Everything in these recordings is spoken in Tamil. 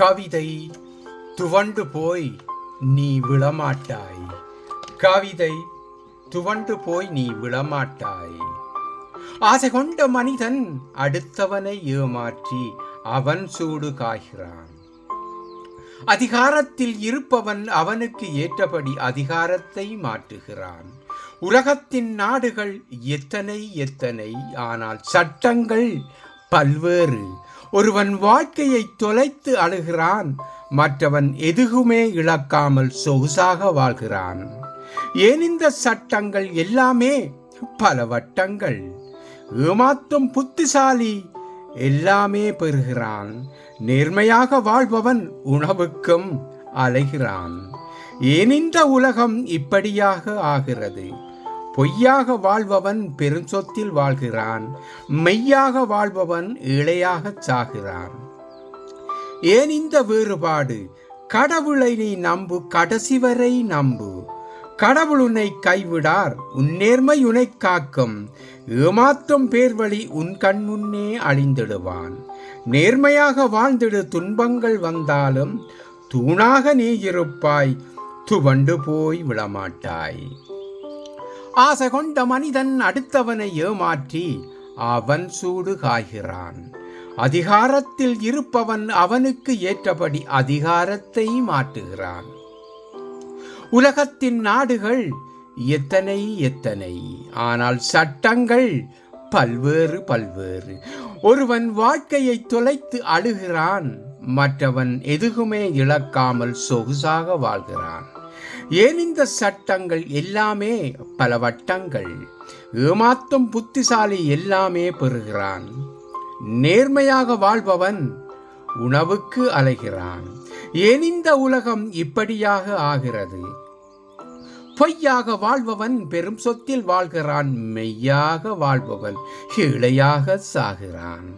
கவிதை துவண்டு போய் நீ விழமாட்டாய். கவிதை துவண்டு போய் நீ விழமாட்டாய். ஆசை கொண்ட மனிதன் அடுத்தவனை ஏமாற்றி அவன் சூடு காய்கிறான். அதிகாரத்தில் இருப்பவன் அவனுக்கு ஏற்றபடி அதிகாரத்தை மாற்றுகிறான். உலகத்தின் நாடுகள் எத்தனை எத்தனை ஆனால் சட்டங்கள் பல்வேறு. ஒருவன் வாழ்க்கையை தொலைத்து அழுகிறான் மற்றவன் எதுகுமே இழக்காமல் சொகுசாக வாழ்கிறான். ஏன் இந்த சட்டங்கள் எல்லாமே? பல வட்டங்கள். ஏமாத்தும் புத்திசாலி எல்லாமே பெறுகிறான். நேர்மையாக வாழ்பவன் உணவுக்கும் அலைகிறான். ஏன் இந்த உலகம் இப்படியாக ஆகிறது? பொய்யாக வாழ்பவன் பெருஞ்சொத்தில் வாழ்கிறான் மெய்யாக வாழ்பவன் ஏழையாகச் சாகிறான். ஏன் இந்த வேறுபாடு? கடவுளை நீ நம்பு கடைசி வரை நம்பு. கடவுள் உன்னை கைவிடார் உன் நேர்மை உன்னை காக்கும். ஏமாத்தும் பேர்வழி உன் கண் முன்னே அழிந்திடுவான். நேர்மையாக வாழ்ந்திடு துன்பங்கள் வந்தாலும் தூணாக நீ இருப்பாய் துவண்டு போய் விடமாட்டாய் ஆசை கொண்ட மனிதன் அடுத்தவனை ஏமாற்றி அவன் சூடு காய்கிறான். அதிகாரத்தில் இருப்பவன் அவனுக்கு ஏற்றபடி அதிகாரத்தை மாற்றுகிறான். உலகத்தின் நாடுகள் எத்தனை எத்தனை ஆனால் சட்டங்கள் பல்வேறு பல்வேறு. ஒருவன் வாழ்க்கையை தொலைத்து அழுகிறான் மற்றவன் எதுகுமே இழக்காமல் சொகுசாக வாழ்கிறான். ஏன் இந்த சட்டங்கள் எல்லாமே பல வட்டங்கள்? ஏமாத்தும் புத்திசாலி எல்லாமே பெறுகிறான். நேர்மையாக வாழ்பவன் உணவுக்கு அலைகிறான். ஏன் இந்த உலகம் இப்படியாக ஆகிறது? பொய்யாக வாழ்பவன் பெரும் சொத்தில் வாழ்கிறான். மெய்யாக வாழ்பவன் இளையாக சாகிறான்.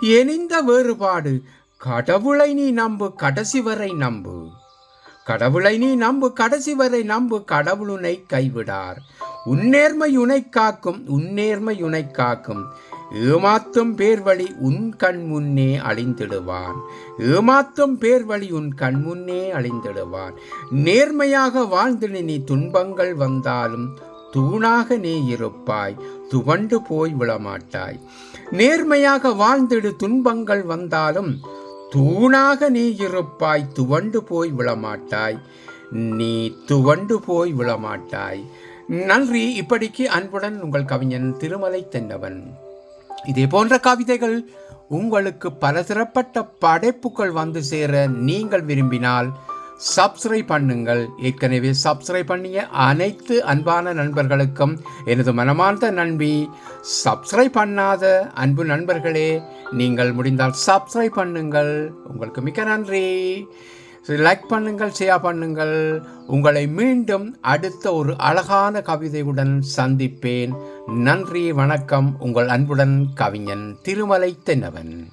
ஏன் இந்த வேறுபாடு? கடவுளை நீ நம்பு கடைசி வரை நம்பு. கடவுளை நீ நம்பு கடைசி வரை நம்பு கடவுள் உன்னை கைவிடார். உன்னேர்மை உனை காக்கும் உன்னேர்மை உனை காக்கும். ஏமாத்தும் பேர்வழி உன் கண் முன்னே அழிந்திடுவான். ஏமாத்தும் பேர்வழி உன் கண் முன்னே அழிந்திடுவான். நேர்மையாக வாழ்ந்திடு நீ துன்பங்கள் வந்தாலும் தூணாக நீ இருப்பாய் துவண்டு போய் விழமாட்டாய். நேர்மையாக வாழ்ந்திடு துன்பங்கள் வந்தாலும் தூணாக நீ இருப்பாய் துவண்டு போய் விழமாட்டாய். நீ துவண்டு போய் விழமாட்டாய். நன்றி இப்படிக்கு அன்புடன் உங்கள் கவிஞன் திருமலை தென்னவன். இதே போன்ற கவிதைகள் உங்களுக்கு பலதரப்பட்ட படைப்புகள் வந்து சேர நீங்கள் விரும்பினால் சப்ஸ்கிரைப் பண்ணுங்கள். ஏற்கனவே சப்ஸ்கிரைப் பண்ணிய அனைத்து அன்பான நண்பர்களுக்கும் எனது மனமார்ந்த நண்பி சப்ஸ்கிரைப் பண்ணாத அன்பு நண்பர்களே நீங்கள் முடிந்தால் சப்ஸ்கிரைப் பண்ணுங்கள். உங்களுக்கு மிக்க நன்றி. லைக் பண்ணுங்கள் ஷேர் பண்ணுங்கள். உங்களை மீண்டும் அடுத்த ஒரு அழகான கவிதையுடன் சந்திப்பேன். நன்றி வணக்கம். உங்கள் அன்புடன் கவிஞன் திருமலை தென்னவன்.